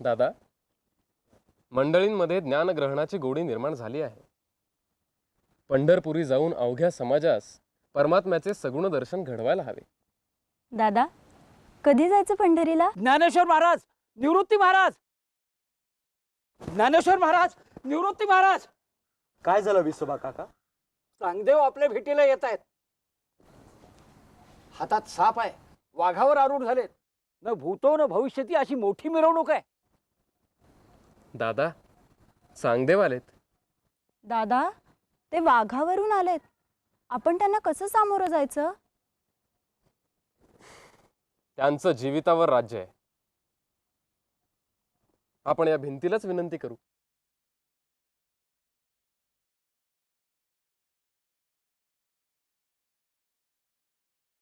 दादा मंडळींमध्ये ज्ञानग्रहणाची गोडी निर्माण झाली आहे. पंढरपुरी जाऊन अवघ्या समाजास परमात्म्याचे सगुण दर्शन घडवायला हवे. दादा कधी जायचं पंढरीला? ज्ञानेश्वर महाराज निवृत्ती महाराज! ज्ञानेश्वर महाराज निवृत्ती महाराज. काय झालं विसोबा काका? चांगदेव आपल्या भेटीला येत आहेत हातात साप आहे. वाघावर आरूढ झालेत. न भूतो न भविष्यती अशी मोठी मिरवणूक आहे. दादा चांगदेव आलेत. दादा ते वाघावरून आलेत. आपण त्यांना कसं सामोरं जायचं? त्यांचं जीवितावर राज्य आहे. आपण या भिंतीलाच विनंती करू.